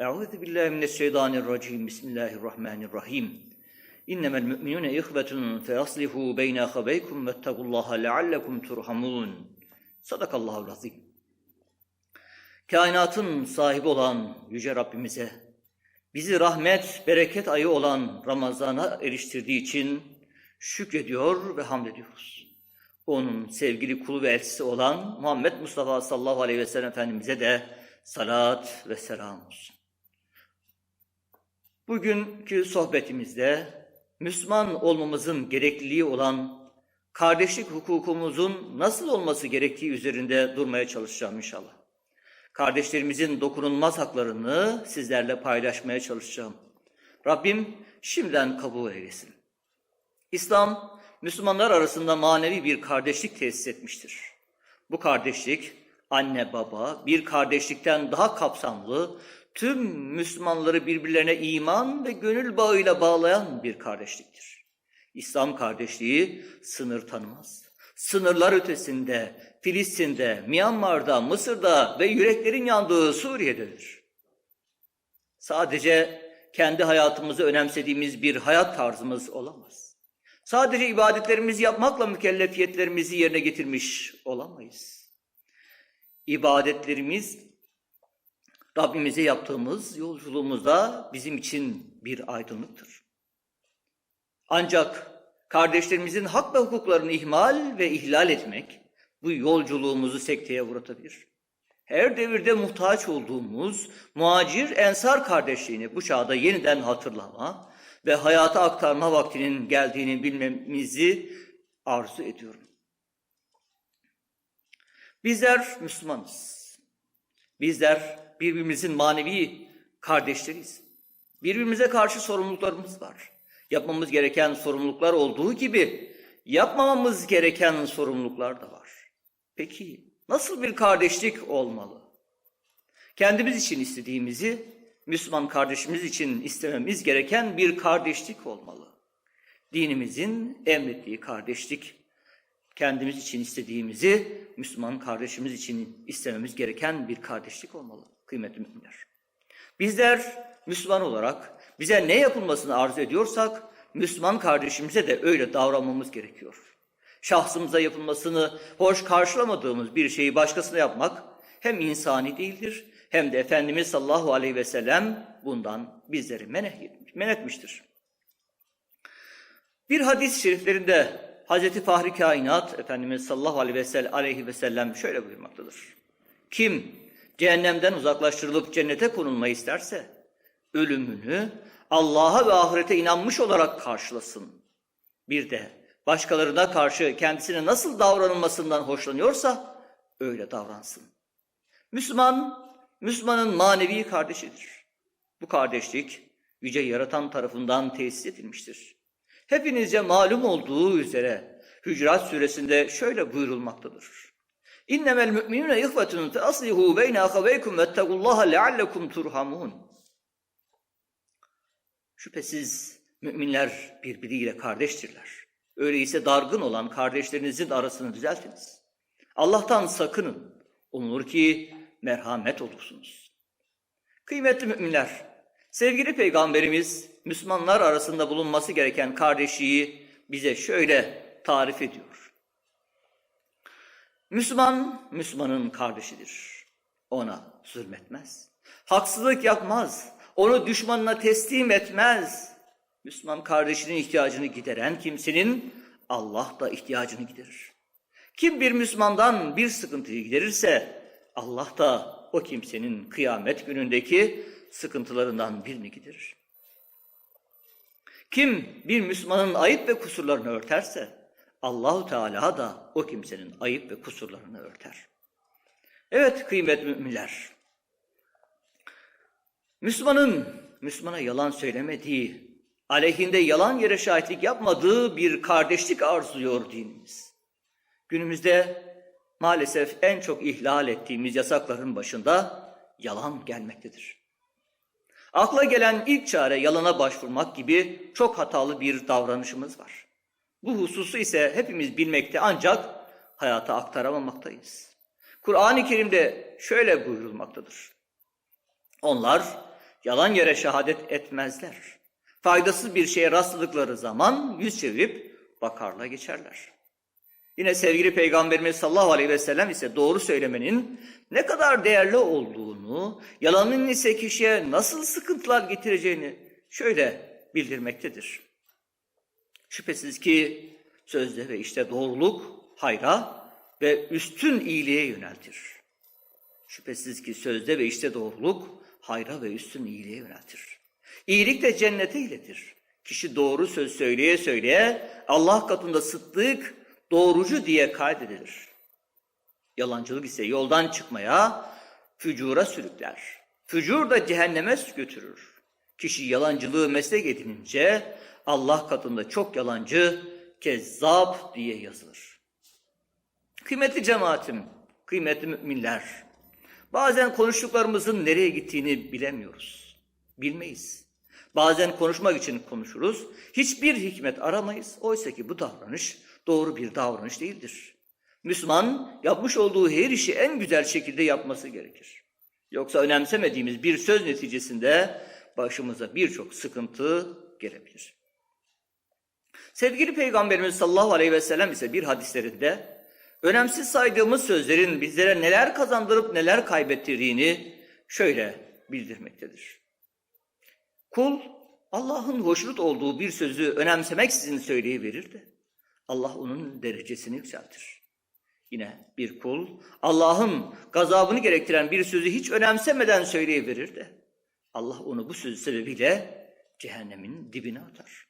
Euzu billahi mineşşeytanirracim. Bismillahirrahmanirrahim. İnnemel müminune ihvetun feaslihu beyne ahabeykum vettakullaha leallekum turhamun. Sadakallahul azim. Kainatın sahibi olan Yüce Rabbimize, bizi rahmet, bereket ayı olan Ramazan'a eriştirdiği için şükrediyor ve hamd ediyoruz. Onun sevgili kulu ve elçisi olan Muhammed Mustafa sallallahu aleyhi ve sellem Efendimiz'e de salat ve selam olsun. Bugünkü sohbetimizde Müslüman olmamızın gerekliliği olan kardeşlik hukukumuzun nasıl olması gerektiği üzerinde durmaya çalışacağım inşallah. Kardeşlerimizin dokunulmaz haklarını sizlerle paylaşmaya çalışacağım. Rabbim şimdiden kabul eylesin. İslam, Müslümanlar arasında manevi bir kardeşlik tesis etmiştir. Bu kardeşlik, anne baba, bir kardeşlikten daha kapsamlı, tüm Müslümanları birbirlerine iman ve gönül bağıyla bağlayan bir kardeşliktir. İslam kardeşliği sınır tanımaz. Sınırlar ötesinde, Filistin'de, Myanmar'da, Mısır'da ve yüreklerin yandığı Suriye'dedir. Sadece kendi hayatımızı önemsediğimiz bir hayat tarzımız olamaz. Sadece ibadetlerimizi yapmakla mükellefiyetlerimizi yerine getirmiş olamayız. İbadetlerimiz Rabbimize yaptığımız yolculuğumuzda bizim için bir aydınlıktır. Ancak kardeşlerimizin hak ve hukuklarını ihmal ve ihlal etmek bu yolculuğumuzu sekteye uğratabilir. Her devirde muhtaç olduğumuz muacir ensar kardeşliğini bu çağda yeniden hatırlama ve hayata aktarma vaktinin geldiğini bilmemizi arzu ediyorum. Bizler Müslümanız. Bizler birbirimizin manevi kardeşleriyiz. Birbirimize karşı sorumluluklarımız var. Yapmamız gereken sorumluluklar olduğu gibi yapmamamız gereken sorumluluklar da var. Peki nasıl bir kardeşlik olmalı? Kendimiz için istediğimizi Müslüman kardeşimiz için istememiz gereken bir kardeşlik olmalı. Dinimizin emrettiği kardeşlik, kendimiz için istediğimizi Müslüman kardeşimiz için istememiz gereken bir kardeşlik olmalı kıymetli müminler. Bizler Müslüman olarak bize ne yapılmasını arzu ediyorsak Müslüman kardeşimize de öyle davranmamız gerekiyor. Şahsımıza yapılmasını hoş karşılamadığımız bir şeyi başkasına yapmak hem insani değildir hem de Efendimiz sallallahu aleyhi ve sellem bundan bizleri men etmiştir. Bir hadis-i şeriflerinde Hazreti Fahri Kainat Efendimiz sallallahu aleyhi ve, sellem, aleyhi ve sellem şöyle buyurmaktadır. Kim cehennemden uzaklaştırılıp cennete konulmayı isterse ölümünü Allah'a ve ahirete inanmış olarak karşılasın. Bir de başkalarına karşı kendisine nasıl davranılmasından hoşlanıyorsa öyle davransın. Müslüman, Müslümanın manevi kardeşidir. Bu kardeşlik yüce yaratan tarafından tesis edilmiştir. Hepinizce malum olduğu üzere Hücurat suresinde şöyle buyurulmaktadır. İnnemel müminune ihvetun fe aslihu beyne ahaveykum vettegullaha leallekum turhamun. Şüphesiz müminler birbiriyle kardeştirler. Öyleyse dargın olan kardeşlerinizin arasını düzeltiniz. Allah'tan sakının. Umulur ki merhamet olursunuz. Kıymetli müminler, sevgili peygamberimiz Müslümanlar arasında bulunması gereken kardeşliği bize şöyle tarif ediyor. Müslüman, Müslümanın kardeşidir. Ona zulmetmez. Haksızlık yapmaz. Onu düşmanına teslim etmez. Müslüman kardeşinin ihtiyacını gideren kimsenin Allah da ihtiyacını giderir. Kim bir Müslümandan bir sıkıntıyı giderirse Allah da o kimsenin kıyamet günündeki sıkıntılarından birini giderir. Kim bir Müslümanın ayıp ve kusurlarını örterse Allahu Teala da o kimsenin ayıp ve kusurlarını örter. Evet kıymetli müminler. Müslümanın Müslümana yalan söylemediği, aleyhinde yalan yere şahitlik yapmadığı bir kardeşlik arzuluyor dinimiz. Günümüzde maalesef en çok ihlal ettiğimiz yasakların başında yalan gelmektedir. Akla gelen ilk çare yalana başvurmak gibi çok hatalı bir davranışımız var. Bu hususu ise hepimiz bilmekte ancak hayata aktaramamaktayız. Kur'an-ı Kerim'de şöyle buyurulmaktadır. Onlar yalan yere şehadet etmezler. Faydasız bir şeye rastladıkları zaman yüz çevirip bakarla geçerler. Yine sevgili Peygamberimiz sallallahu aleyhi ve sellem ise doğru söylemenin ne kadar değerli olduğunu, yalanın ise kişiye nasıl sıkıntılar getireceğini şöyle bildirmektedir. Şüphesiz ki sözde ve işte doğruluk hayra ve üstün iyiliğe yöneltir. Şüphesiz ki sözde ve işte doğruluk hayra ve üstün iyiliğe yöneltir. İyilik de cennete iletir. Kişi doğru söz söyleye söyleye Allah katında sıddık, doğrucu diye kaydedilir. Yalancılık ise yoldan çıkmaya, fücura sürükler. Fücur da cehenneme götürür. Kişi yalancılığı meslek edinince Allah katında çok yalancı, kezzap diye yazılır. Kıymetli cemaatim, kıymetli müminler, bazen konuştuklarımızın nereye gittiğini bilemiyoruz. Bilmeyiz. Bazen konuşmak için konuşuruz, hiçbir hikmet aramayız. Oysa ki bu davranış doğru bir davranış değildir. Müslüman yapmış olduğu her işi en güzel şekilde yapması gerekir. Yoksa önemsemediğimiz bir söz neticesinde başımıza birçok sıkıntı gelebilir. Sevgili Peygamberimiz sallallahu aleyhi ve sellem ise bir hadislerinde önemsiz saydığımız sözlerin bizlere neler kazandırıp neler kaybettirdiğini şöyle bildirmektedir. Kul Allah'ın hoşnut olduğu bir sözü önemsemeksizin söyleyiverir de Allah onun derecesini yükseltir. Yine bir kul Allah'ın gazabını gerektiren bir sözü hiç önemsemeden söyleyiverir de Allah onu bu söz sebebiyle cehennemin dibine atar.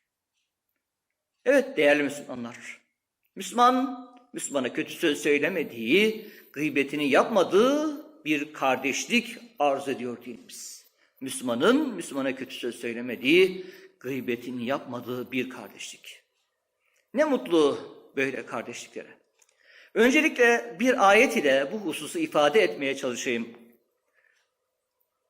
Evet değerli Müslümanlar, Müslüman, Müslümana kötü söz söylemediği, gıybetini yapmadığı bir kardeşlik arz ediyor değil biz. Müslümanın Müslümana kötü söz söylemediği, gıybetini yapmadığı bir kardeşlik. Ne mutlu böyle kardeşliklere. Öncelikle bir ayet ile bu hususu ifade etmeye çalışayım.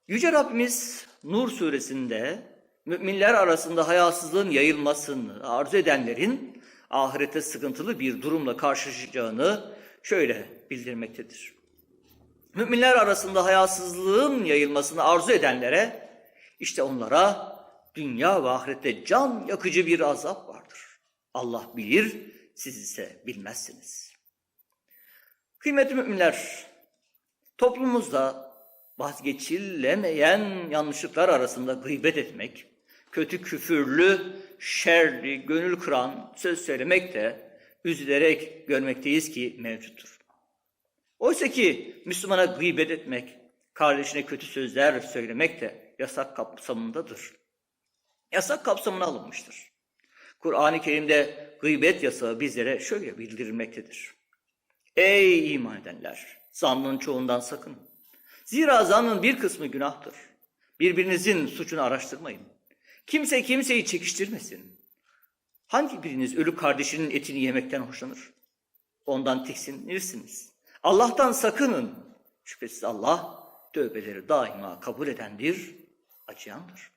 Yüce Rabbimiz Nur suresinde müminler arasında hayasızlığın yayılmasını arzu edenlerin ahirete sıkıntılı bir durumla karşılaşacağını şöyle bildirmektedir. Müminler arasında hayasızlığın yayılmasını arzu edenlere işte onlara dünya ve ahirette can yakıcı bir azap vardır. Allah bilir, siz ise bilmezsiniz. Kıymetli müminler, toplumumuzda vazgeçilemeyen yanlışlıklar arasında gıybet etmek, kötü küfürlü, şerli, gönül kıran söz söylemek de üzülerek görmekteyiz ki mevcuttur. Oysa ki Müslümana gıybet etmek, kardeşine kötü sözler söylemek de yasak kapsamındadır. Yasak kapsamına alınmıştır. Kur'an-ı Kerim'de gıybet yasağı bizlere şöyle bildirilmektedir. Ey iman edenler! Zannın çoğundan sakın. Zira zannın bir kısmı günahtır. Birbirinizin suçunu araştırmayın. Kimse kimseyi çekiştirmesin. Hangi biriniz ölü kardeşinin etini yemekten hoşlanır? Ondan tiksinirsiniz. Allah'tan sakının. Şüphesiz Allah tövbeleri daima kabul edendir, acıyandır.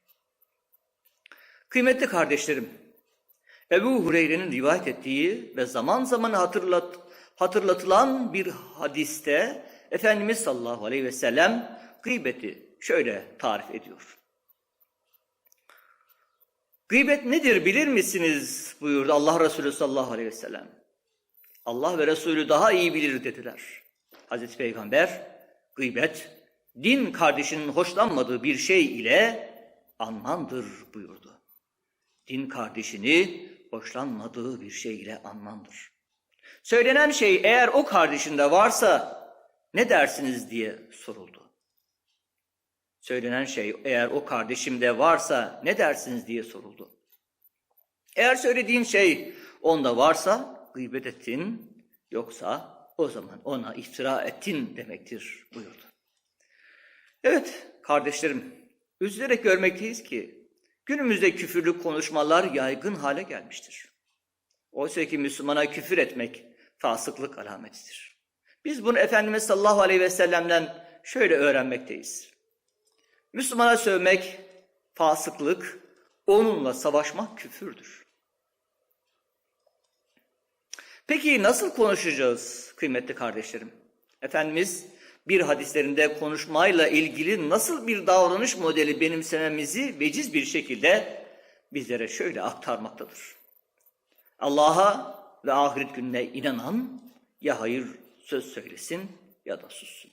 Kıymetli kardeşlerim, Ebu Hureyre'nin rivayet ettiği ve zaman zaman hatırlat, hatırlatılan bir hadiste Efendimiz sallallahu aleyhi ve sellem gıybeti şöyle tarif ediyor. Gıybet nedir bilir misiniz buyurdu Allah Resulü sallallahu aleyhi ve sellem. Allah ve Resulü daha iyi bilir dediler. Hazreti Peygamber gıybet din kardeşinin hoşlanmadığı bir şey ile anmandır buyurdu. Din kardeşini hoşlanmadığı bir şey ile anmandır. Söylenen şey eğer o kardeşinde varsa ne dersiniz diye soruldu. Söylenen şey eğer o kardeşimde varsa ne dersiniz diye soruldu. Eğer söylediğin şey onda varsa gıybet ettin yoksa o zaman ona iftira ettin demektir buyurdu. Evet kardeşlerim üzülerek görmekteyiz ki günümüzde küfürlü konuşmalar yaygın hale gelmiştir. Oysa ki Müslümana küfür etmek fasıklık alametidir. Biz bunu Efendimiz sallallahu aleyhi ve sellem'den şöyle öğrenmekteyiz. Müslümana sövmek fasıklık, onunla savaşmak küfürdür. Peki nasıl konuşacağız kıymetli kardeşlerim? Efendimiz bir hadislerinde konuşmayla ilgili nasıl bir davranış modeli benimsememizi veciz bir şekilde bizlere şöyle aktarmaktadır. Allah'a ve ahiret gününe inanan ya hayır söz söylesin ya da sussun.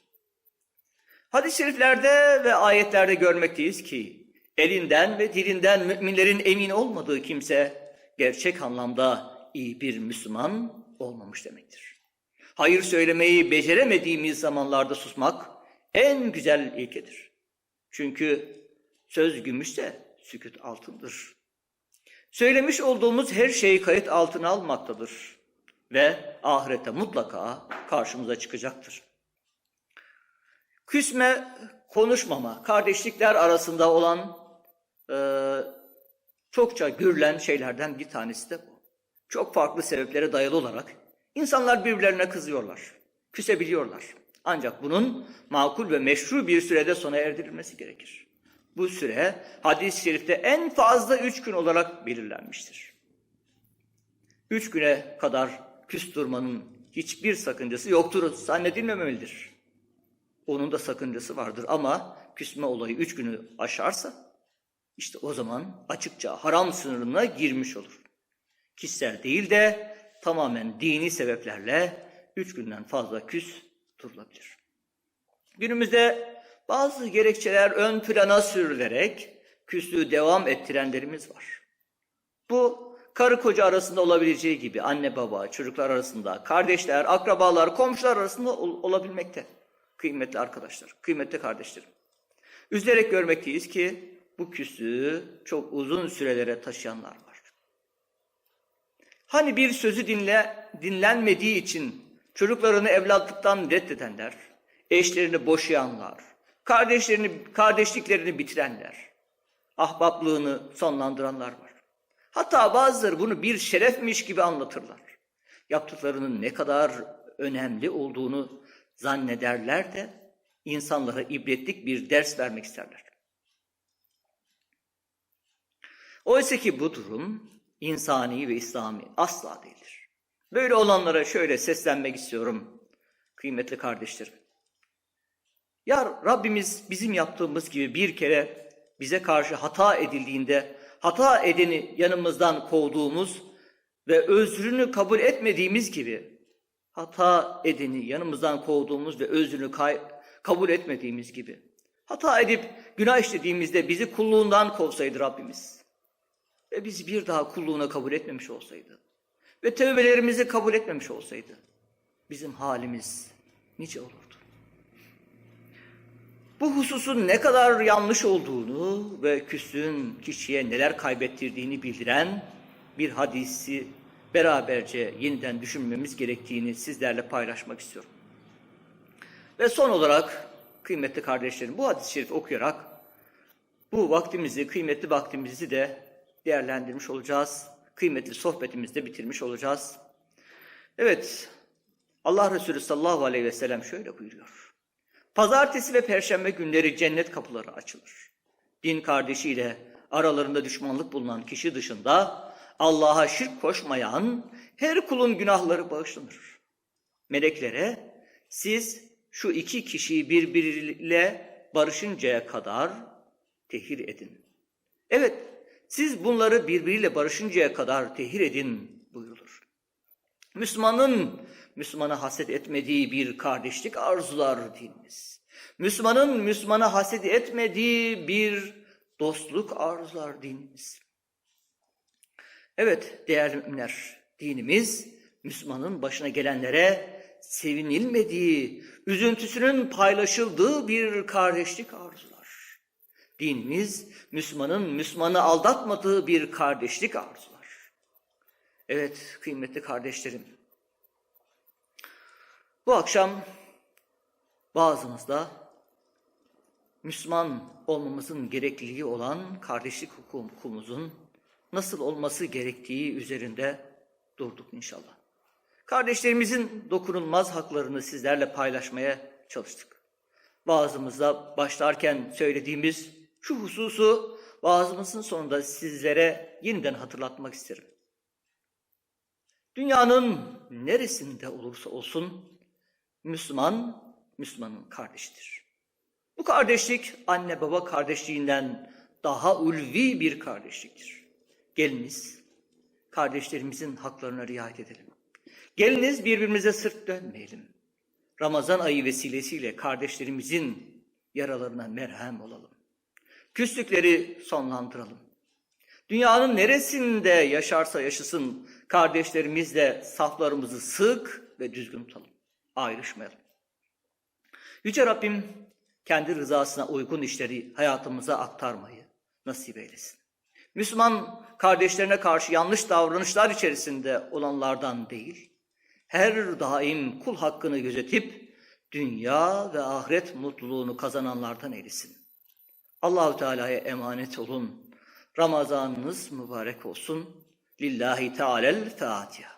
Hadis-i şeriflerde ve ayetlerde görmekteyiz ki elinden ve dilinden müminlerin emin olmadığı kimse gerçek anlamda iyi bir Müslüman olmamış demektir. Hayır söylemeyi beceremediğimiz zamanlarda susmak en güzel ilkedir. Çünkü söz gümüşse sükut altındır. Söylemiş olduğumuz her şeyi kayıt altına almaktadır ve ahirete mutlaka karşımıza çıkacaktır. Küsme, konuşmama, kardeşlikler arasında olan e, çokça görülen şeylerden bir tanesi de bu. Çok farklı sebeplere dayalı olarak insanlar birbirlerine kızıyorlar, küsebiliyorlar. Ancak bunun makul ve meşru bir sürede sona erdirilmesi gerekir. Bu süre hadis-i şerifte en fazla üç gün olarak belirlenmiştir. Üç güne kadar küs durmanın hiçbir sakıncası yoktur, zannedilmemelidir. Onun da sakıncası vardır ama küsme olayı üç günü aşarsa işte o zaman açıkça haram sınırına girmiş olur. Kişisel değil de tamamen dini sebeplerle üç günden fazla küs durulabilir. Günümüzde bazı gerekçeler ön plana sürülerek küslüğü devam ettirenlerimiz var. Bu karı koca arasında olabileceği gibi anne baba, çocuklar arasında, kardeşler, akrabalar, komşular arasında ol- olabilmekte. Kıymetli arkadaşlar, kıymetli kardeşlerim. Üzülerek görmekteyiz ki bu küslüğü çok uzun sürelere taşıyanlar var. Hani bir sözü dinle, dinlenmediği için çocuklarını evlatlıktan reddedenler, eşlerini boşayanlar, kardeşlerini, kardeşliklerini bitirenler, ahbaplığını sonlandıranlar var. Hatta bazıları bunu bir şerefmiş gibi anlatırlar. Yaptıklarının ne kadar önemli olduğunu zannederler de insanlara ibretlik bir ders vermek isterler. Oysa ki bu durum insani ve İslami asla değildir. Böyle olanlara şöyle seslenmek istiyorum kıymetli kardeşlerim. Ya Rabbimiz bizim yaptığımız gibi bir kere bize karşı hata edildiğinde hata edeni yanımızdan kovduğumuz ve özrünü kabul etmediğimiz gibi hata edeni yanımızdan kovduğumuz ve özrünü kabul etmediğimiz gibi hata edip günah işlediğimizde bizi kulluğundan kovsaydı Rabbimiz ve bizi bir daha kulluğuna kabul etmemiş olsaydı ve tövbelerimizi kabul etmemiş olsaydı bizim halimiz nice olurdu. Bu hususun ne kadar yanlış olduğunu ve küslüğün kişiye neler kaybettirdiğini bildiren bir hadisi beraberce yeniden düşünmemiz gerektiğini sizlerle paylaşmak istiyorum. Ve son olarak kıymetli kardeşlerim bu hadis-i şerifi okuyarak bu vaktimizi, kıymetli vaktimizi de değerlendirmiş olacağız. Kıymetli sohbetimizi de bitirmiş olacağız. Evet, Allah Resulü sallallahu aleyhi ve sellem şöyle buyuruyor. Pazartesi ve perşembe günleri cennet kapıları açılır. Din kardeşiyle aralarında düşmanlık bulunan kişi dışında Allah'a şirk koşmayan her kulun günahları bağışlanır. Meleklere siz şu iki kişiyi birbiriyle barışıncaya kadar tehir edin. Evet, siz bunları birbiriyle barışıncaya kadar tehir edin buyurulur. Müslümanın Müslümana haset etmediği bir kardeşlik arzular dinimiz. Müslümanın Müslümana haset etmediği bir dostluk arzular dinimiz. Evet değerli müminler, dinimiz Müslümanın başına gelenlere sevinilmediği, üzüntüsünün paylaşıldığı bir kardeşlik arzular. Dinimiz Müslümanın Müslümanı aldatmadığı bir kardeşlik arzular. Evet kıymetli kardeşlerim, bu akşam bazımızda Müslüman olmamızın gerekliliği olan kardeşlik hukukumuzun nasıl olması gerektiği üzerinde durduk inşallah. Kardeşlerimizin dokunulmaz haklarını sizlerle paylaşmaya çalıştık. Vaazımızda başlarken söylediğimiz şu hususu vaazımızın sonunda sizlere yeniden hatırlatmak isterim. Dünyanın neresinde olursa olsun Müslüman Müslümanın kardeşidir. Bu kardeşlik anne baba kardeşliğinden daha ulvi bir kardeşliktir. Geliniz kardeşlerimizin haklarına riayet edelim. Geliniz birbirimize sırt dönmeyelim. Ramazan ayı vesilesiyle kardeşlerimizin yaralarına merhem olalım. Küslükleri sonlandıralım. Dünyanın neresinde yaşarsa yaşasın kardeşlerimizle saflarımızı sık ve düzgün tutalım. Ayrışmayalım. Yüce Rabbim kendi rızasına uygun işleri hayatımıza aktarmayı nasip eylesin. Müslüman kardeşlerine karşı yanlış davranışlar içerisinde olanlardan değil, her daim kul hakkını gözetip dünya ve ahiret mutluluğunu kazananlardan eylesin. Allahu Teala'ya emanet olun. Ramazanınız mübarek olsun. Lillahi Teala'l Fatiha.